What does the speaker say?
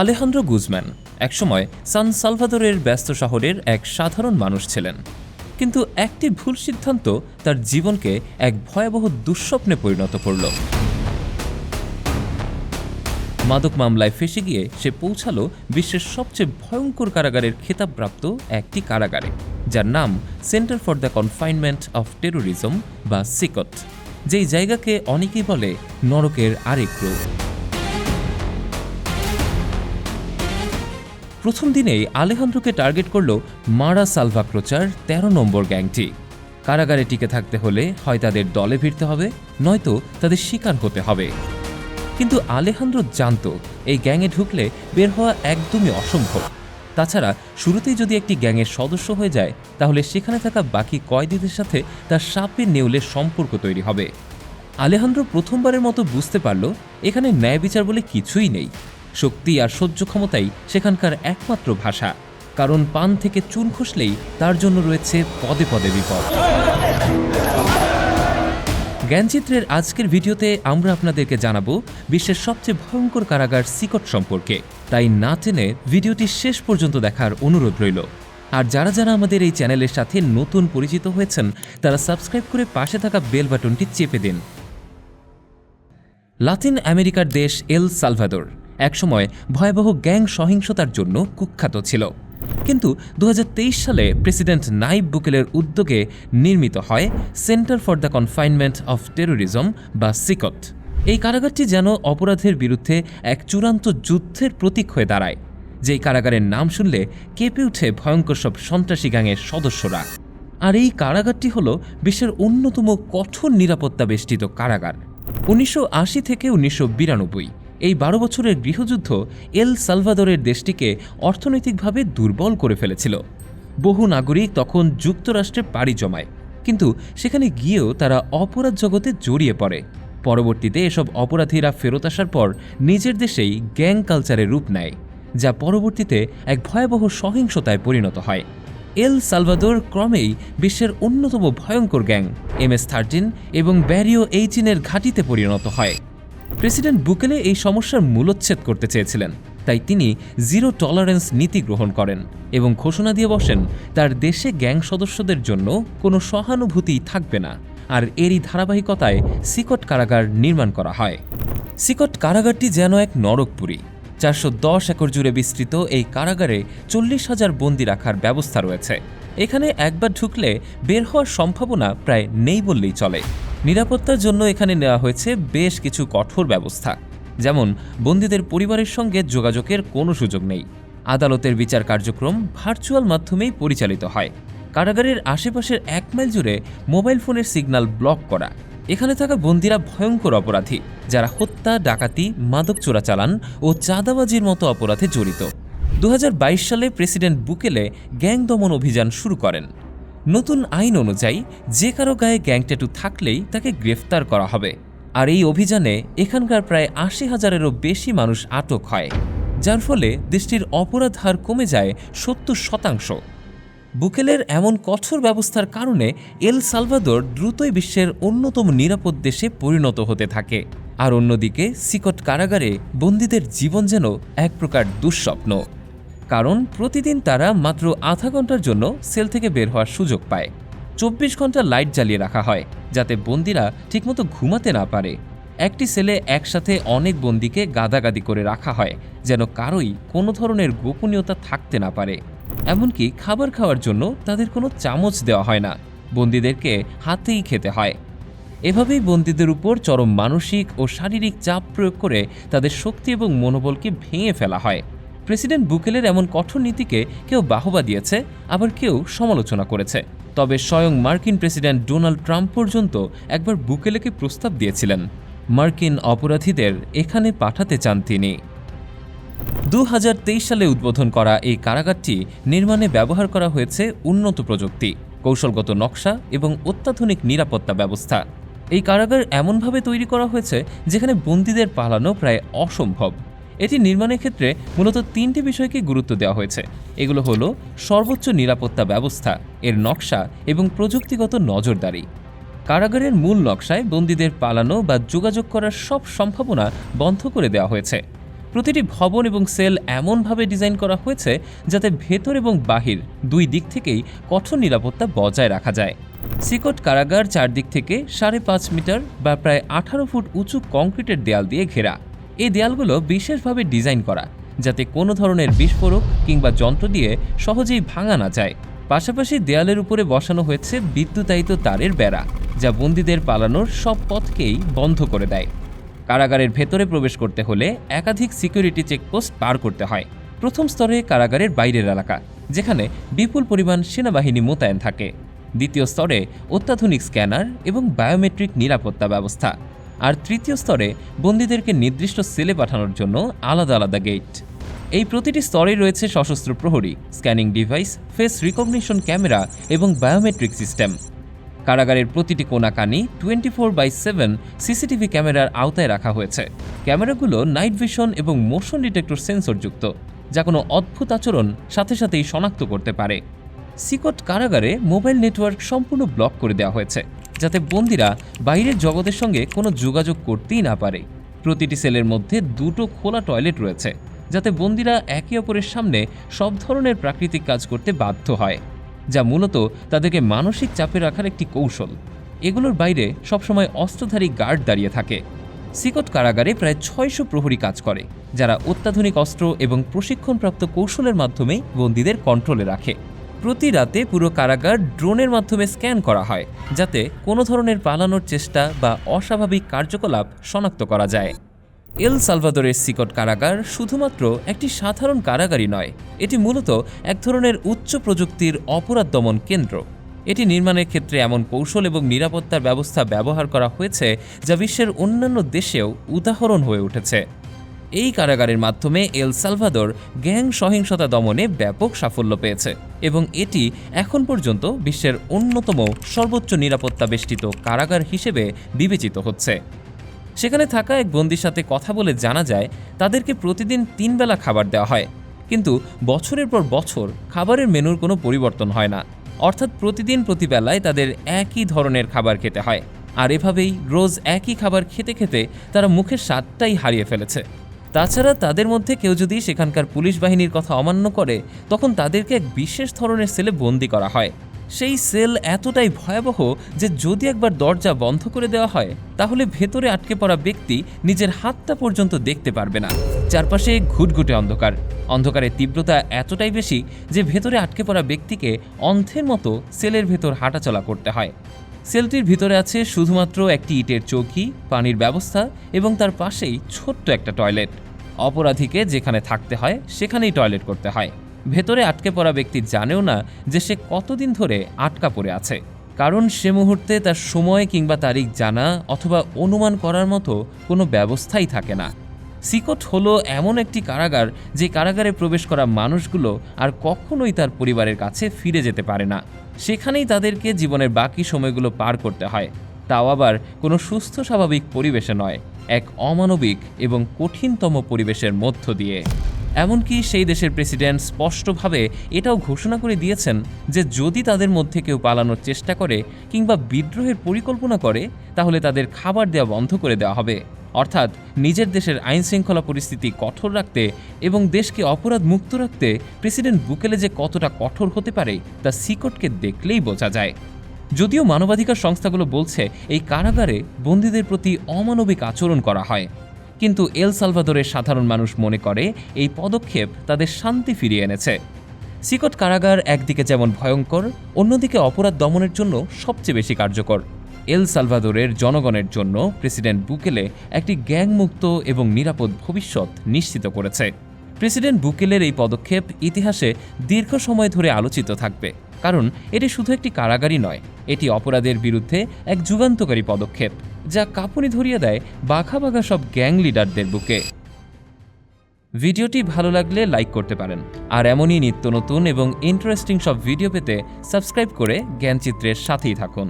Alejandro Guzman একসময় সান সালভাদোরের ব্যস্ত শহরের এক সাধারণ মানুষ ছিলেন। কিন্তু একটি ভুল সিদ্ধান্ত তার জীবনকে এক ভয়াবহ দুঃস্বপ্নে পরিণত করল। মাদক মামলায় ফেসে গিয়ে সে পৌঁছালো বিশ্বের সবচেয়ে ভয়ঙ্কর কারাগারের খেতাবপ্রাপ্ত একটি কারাগারে, যার নাম centre for the confinement of terrorism বা সিকট, যেই জায়গাকে অনেকেই বলে নরকের আরেক রূপ। প্রথম দিনেই আলেহান্দ্রকে টার্গেট করল মারা সালভাক্রোচার তেরো নম্বর গ্যাংটি। কারাগারে টিকে থাকতে হলে হয় তাদের দলে ভিড়তে হবে, নয়তো তাদের শিকার হতে হবে। কিন্তু আলেহান্দ্র জানত, এই গ্যাংয়ে ঢুকলে বের হওয়া একদমই অসম্ভব। তাছাড়া শুরুতেই যদি একটি গ্যাংয়ের সদস্য হয়ে যায়, তাহলে সেখানে থাকা বাকি কয়েদিদের সাথে তার সাপে নেউলে সম্পর্ক তৈরি হবে। আলেহান্দ্র প্রথমবারের মতো বুঝতে পারল, এখানে ন্যায় বিচার বলে কিছুই নেই। শক্তি আর সহ্য ক্ষমতাই সেখানকার একমাত্র ভাষা। কারণ পান থেকে চুন খসলেই তার জন্য রয়েছে পদে পদে বিপদ। জ্ঞানচিত্রের আজকের ভিডিওতে আমরা আপনাদেরকে জানাব বিশ্বের সবচেয়ে ভয়ঙ্কর কারাগার সিকট সম্পর্কে। তাই না টেনে ভিডিওটি শেষ পর্যন্ত দেখার অনুরোধ রইল। আর যারা যারা আমাদের এই চ্যানেলের সাথে নতুন পরিচিত হয়েছেন, তারা সাবস্ক্রাইব করে পাশে থাকা বেল বাটনটি চেপে দিন। লাতিন আমেরিকার দেশ এল সালভাদোর। একসময় ভয়াবহ গ্যাং সহিংসতার জন্য কুখ্যাত ছিল। কিন্তু দু হাজার তেইশ সালে প্রেসিডেন্ট নাইব বুকেলের উদ্যোগে নির্মিত হয় centre for the confinement of terrorism বা সিকট। এই কারাগারটি যেন অপরাধের বিরুদ্ধে এক চূড়ান্ত যুদ্ধের প্রতীক হয়ে দাঁড়ায়। যেই কারাগারের নাম শুনলে কেঁপে উঠে ভয়ঙ্কর সব সন্ত্রাসী গ্যাংয়ের সদস্যরা। আর এই কারাগারটি হল বিশ্বের অন্যতম কঠোর নিরাপত্তা বেষ্টিত কারাগার। উনিশশো আশি থেকে উনিশশো বিরানব্বই এই বারো বছরের গৃহযুদ্ধ এল সালভাদরের দেশটিকে অর্থনৈতিকভাবে দুর্বল করে ফেলেছিল। বহু নাগরিক তখন যুক্তরাষ্ট্রে পাড়ি জমায়, কিন্তু সেখানে গিয়েও তারা অপরাধ জগতে জড়িয়ে পড়ে। পরবর্তীতে এসব অপরাধীরা ফেরত আসার পর নিজের দেশেই গ্যাং কালচারে রূপ নেয়, যা পরবর্তীতে এক ভয়াবহ সহিংসতায় পরিণত হয়। এল সালভাদোর ক্রমেই বিশ্বের অন্যতম ভয়ঙ্কর গ্যাং, এম এস থার্টিন এবং ব্যারিও এইটিনের ঘাঁটিতে পরিণত হয়। প্রেসিডেন্ট বুকেলে এই সমস্যার মূলোচ্ছেদ করতে চেয়েছিলেন। তাই তিনি জিরো টলারেন্স নীতি গ্রহণ করেন এবং ঘোষণা দিয়ে বসেন, তার দেশে গ্যাং সদস্যদের জন্য কোনো সহানুভূতি থাকবে না। আর এরই ধারাবাহিকতায় সিকট কারাগার নির্মাণ করা হয়। সিকট কারাগারটি যেন এক নরকপুরী। চারশো দশ একর জুড়ে বিস্তৃত এই কারাগারে চল্লিশ হাজার বন্দি রাখার ব্যবস্থা রয়েছে। এখানে একবার ঢুকলে বের হওয়ার সম্ভাবনা প্রায় নেই বললেই চলে। নিরাপত্তার জন্য এখানে নেওয়া হয়েছে বেশ কিছু কঠোর ব্যবস্থা। যেমন, বন্দীদের পরিবারের সঙ্গে যোগাযোগের কোনো সুযোগ নেই। আদালতের বিচার কার্যক্রম ভার্চুয়াল মাধ্যমেই পরিচালিত হয়। কারাগারের আশেপাশের এক মাইল জুড়ে মোবাইল ফোনের সিগন্যাল ব্লক করা। এখানে থাকা বন্দিরা ভয়ঙ্কর অপরাধী, যারা হত্যা, ডাকাতি, মাদক চোরাচালান ও চাঁদাবাজির মতো অপরাধে জড়িত। দু হাজার বাইশ সালে প্রেসিডেন্ট বুকেলে গ্যাং দমন অভিযান শুরু করেন। নতুন আইন অনুযায়ী, যে কারও গায়ে গ্যাং ট্যাটু থাকলেই তাকে গ্রেফতার করা হবে। আর এই অভিযানে এখানকার প্রায় আশি হাজারেরও বেশি মানুষ আটক হয়, যার ফলে দেশটির অপরাধ হার কমে যায় সত্তর শতাংশ। বুকেলের এমন কঠোর ব্যবস্থার কারণে এল সালভাদোর দ্রুতই বিশ্বের অন্যতম নিরাপদ দেশে পরিণত হতে থাকে। আর অন্যদিকে, সিকট কারাগারে বন্দীদের জীবন যেন এক প্রকার দুঃস্বপ্ন। কারণ প্রতিদিন তারা মাত্র আধা ঘণ্টার জন্য সেল থেকে বের হওয়ার সুযোগ পায়। চব্বিশ ঘণ্টা লাইট জ্বালিয়ে রাখা হয়, যাতে বন্দিরা ঠিকমতো ঘুমাতে না পারে। একটি সেলে একসাথে অনেক বন্দিকে গাদাগাদি করে রাখা হয়, যেন কারোই কোনো ধরনের গোপনীয়তা থাকতে না পারে। এমনকি খাবার খাওয়ার জন্য তাদের কোনো চামচ দেওয়া হয় না, বন্দীদেরকে হাতেই খেতে হয়। এভাবেই বন্দীদের উপর চরম মানসিক ও শারীরিক চাপ প্রয়োগ করে তাদের শক্তি এবং মনোবলকে ভেঙে ফেলা হয়। প্রেসিডেন্ট বুকেলের এমন কঠোর নীতিকে কেউ বাহবা দিয়েছে, আবার কেউ সমালোচনা করেছে। তবে স্বয়ং মার্কিন প্রেসিডেন্ট ডোনাল্ড ট্রাম্প পর্যন্ত একবার বুকেলেকে প্রস্তাব দিয়েছিলেন। মার্কিন অপরাধীদের এখানে পাঠাতে চান তিনি। দু হাজার তেইশ সালে উদ্বোধন করা এই কারাগারটি নির্মাণে ব্যবহার করা হয়েছে উন্নত প্রযুক্তি, কৌশলগত নকশা এবং অত্যাধুনিক নিরাপত্তা ব্যবস্থা। এই কারাগার এমনভাবে তৈরি করা হয়েছে যেখানে বন্দীদের পালানো প্রায় অসম্ভব। এটি নির্মাণের ক্ষেত্রে মূলত তিনটি বিষয়কে গুরুত্ব দেওয়া হয়েছে। এগুলো হলো সর্বোচ্চ নিরাপত্তা ব্যবস্থা, এর নকশা এবং প্রযুক্তিগত নজরদারি। কারাগারের মূল নকশায় বন্দীদের পালানো বা যোগাযোগ করার সব সম্ভাবনা বন্ধ করে দেওয়া হয়েছে। প্রতিটি ভবন এবং সেল এমনভাবে ডিজাইন করা হয়েছে যাতে ভেতর এবং বাহির দুই দিক থেকেই কঠোর নিরাপত্তা বজায় রাখা যায়। সিকট কারাগার চারদিক থেকে সাড়ে পাঁচ মিটার বা প্রায় আঠারো ফুট উঁচু কংক্রিটের দেয়াল দিয়ে ঘেরা। এই দেয়ালগুলো বিশেষভাবে ডিজাইন করা, যাতে কোনো ধরনের বিস্ফোরক কিংবা যন্ত্র দিয়ে সহজেই ভাঙা না যায়। পাশাপাশি দেয়ালের উপরে বসানো হয়েছে বিদ্যুতায়িত তারের বেড়া, যা বন্দীদের পালানোর সব পথকেই বন্ধ করে দেয়। কারাগারের ভেতরে প্রবেশ করতে হলে একাধিক সিকিউরিটি চেকপোস্ট পার করতে হয়। প্রথম স্তরে কারাগারের বাইরের এলাকা, যেখানে বিপুল পরিমাণ সেনাবাহিনী মোতায়েন থাকে। দ্বিতীয় স্তরে অত্যাধুনিক স্ক্যানার এবং বায়োমেট্রিক নিরাপত্তা ব্যবস্থা আর তৃতীয় স্তরে বন্দীদেরকে নির্দিষ্ট সেলে পাঠানোর জন্য আলাদা আলাদা গেট। এই প্রতিটি স্তরে রয়েছে সশস্ত্র প্রহরী, scanning device, face recognition camera এবং বায়োমেট্রিক সিস্টেম। কারাগারের প্রতিটি কোনাকানি twenty four by seven CCTV ক্যামেরার আওতায় রাখা হয়েছে। ক্যামেরাগুলো নাইট ভিশন এবং মোশন ডিটেক্টর সেন্সরযুক্ত, যা কোনো অদ্ভুত আচরণ সাথে সাথেই শনাক্ত করতে পারে। সিকট কারাগারে মোবাইল নেটওয়ার্ক সম্পূর্ণ ব্লক করে দেওয়া হয়েছে। যাতে বন্দিরা বাইরের জগতের সঙ্গে কোনো যোগাযোগ করতেই না পারে। প্রতিটি সেলের মধ্যে দুটো খোলা টয়লেট রয়েছে, যাতে বন্দিরা একে অপরের সামনে সব ধরনের প্রাকৃতিক কাজ করতে বাধ্য হয়, যা মূলত তাদেরকে মানসিক চাপে রাখার একটি কৌশল। এগুলোর বাইরে সবসময় অস্ত্রধারী গার্ড দাঁড়িয়ে থাকে। সিকট কারাগারে প্রায় ছয়শো প্রহরী কাজ করে, যারা অত্যাধুনিক অস্ত্র এবং প্রশিক্ষণপ্রাপ্ত কৌশলের মাধ্যমেই বন্দীদের কন্ট্রোলে রাখে। প্রতি রাতে পুরো কারাগার ড্রোনের মাধ্যমে স্ক্যান করা হয়, যাতে কোনো ধরনের পালানোর চেষ্টা বা অস্বাভাবিক কার্যকলাপ শনাক্ত করা যায়। এল সালভাদোরের সিকট কারাগার শুধুমাত্র একটি সাধারণ কারাগারই নয়, এটি মূলত এক ধরনের উচ্চ প্রযুক্তির অপরাধ দমন কেন্দ্র। এটি নির্মাণের ক্ষেত্রে এমন কৌশল এবং নিরাপত্তার ব্যবস্থা ব্যবহার করা হয়েছে, যা বিশ্বের অন্যান্য দেশেও উদাহরণ হয়ে উঠেছে। এই কারাগারের মাধ্যমে এল সালভাদোর গ্যাং সহিংসতা দমনে ব্যাপক সাফল্য পেয়েছে। এবং এটি এখন পর্যন্ত বিশ্বের অন্যতম সর্বোচ্চ নিরাপত্তা বেষ্টিত কারাগার হিসেবে বিবেচিত হচ্ছে। সেখানে থাকা এক বন্দির সাথে কথা বলে জানা যায়, তাদেরকে প্রতিদিন তিন বেলা খাবার দেওয়া হয়। কিন্তু বছরের পর বছর খাবারের মেনুর কোনো পরিবর্তন হয় না। অর্থাৎ প্রতিদিন প্রতিবেলায় তাদের একই ধরনের খাবার খেতে হয়। আর এভাবেই রোজ একই খাবার খেতে খেতে তারা মুখের স্বাদটাই হারিয়ে ফেলেছে। তাছাড়া তাদের মধ্যে কেউ যদি সেখানকার পুলিশ বাহিনীর কথা অমান্য করে, তখন তাদেরকে এক বিশেষ ধরনের সেলে বন্দি করা হয়। সেই সেল এতটাই ভয়াবহ যে যদি একবার দরজা বন্ধ করে দেওয়া হয়, তাহলে ভেতরে আটকে পড়া ব্যক্তি নিজের হাতটা পর্যন্ত দেখতে পারবে না। চারপাশে ঘুটঘুটে অন্ধকার। অন্ধকারের তীব্রতা এতটাই বেশি যে ভেতরে আটকে পড়া ব্যক্তিকে অন্ধের মতো সেলের ভেতর হাঁটাচলা করতে হয়। সেলটির ভিতরে আছে শুধুমাত্র একটি ইটের চৌকি, পানির ব্যবস্থা এবং তার পাশেই ছোট্ট একটা টয়লেট। অপরাধীকে যেখানে থাকতে হয়, সেখানেই টয়লেট করতে হয়। ভেতরে আটকে পড়া ব্যক্তি জানেও না যে সে কতদিন ধরে আটকা পড়ে আছে। কারণ সে মুহূর্তে তার সময় কিংবা তারিখ জানা অথবা অনুমান করার মতো কোনো ব্যবস্থাই থাকে না। সিকট হলো এমন একটি কারাগার যে কারাগারে প্রবেশ করা মানুষগুলো আর কখনোই তার পরিবারের কাছে ফিরে যেতে পারে না। সেখানেই তাদেরকে জীবনের বাকি সময়গুলো পার করতে হয়। তাও আবার কোনো সুস্থ স্বাভাবিক পরিবেশে নয়। এক অমানবিক এবং কঠিনতম পরিবেশের মধ্য দিয়ে। এমনকি সেই দেশের প্রেসিডেন্ট স্পষ্টভাবে এটাও ঘোষণা করে দিয়েছেন যে যদি তাদের মধ্যে কেউ পালানোর চেষ্টা করে কিংবা বিদ্রোহের পরিকল্পনা করে, তাহলে তাদের খাবার দেওয়া বন্ধ করে দেওয়া হবে। অর্থাৎ নিজের দেশের আইন শৃঙ্খলা পরিস্থিতি কঠোর রাখতে এবং দেশকে অপরাধ মুক্ত রাখতে প্রেসিডেন্ট বুকেলে যে কতটা কঠোর হতে পারে, তা সিকটকে দেখলেই বোঝা যায়। যদিও মানবাধিকার সংস্থাগুলো বলছে এই কারাগারে বন্দীদের প্রতি অমানবিক আচরণ করা হয়। কিন্তু এল সালভাদোরের সাধারণ মানুষ মনে করে এই পদক্ষেপ তাদের শান্তি ফিরিয়ে এনেছে। সিকট কারাগার একদিকে যেমন ভয়ঙ্কর, অন্যদিকে অপরাধ দমনের জন্য সবচেয়ে বেশি কার্যকর। এল সালভাদোরের জনগণের জন্য প্রেসিডেন্ট বুকেলে একটি গ্যাংমুক্ত এবং নিরাপদ ভবিষ্যৎ নিশ্চিত করেছে। প্রেসিডেন্ট বুকেলের এই পদক্ষেপ ইতিহাসে দীর্ঘ সময় ধরে আলোচিত থাকবে। কারণ এটি শুধু একটি কারাগারই নয়, এটি অপরাধের বিরুদ্ধে এক যুগান্তকারী পদক্ষেপ, যা কাঁপুনি ধরিয়ে দেয় বাঘা বাঘা সব গ্যাং লিডারদের বুকে। ভিডিওটি ভালো লাগলে লাইক করতে পারেন, আর এমনই নিত্য নতুন এবং ইন্টারেস্টিং সব ভিডিও পেতে সাবস্ক্রাইব করে জ্ঞানচিত্রের সাথেই থাকুন।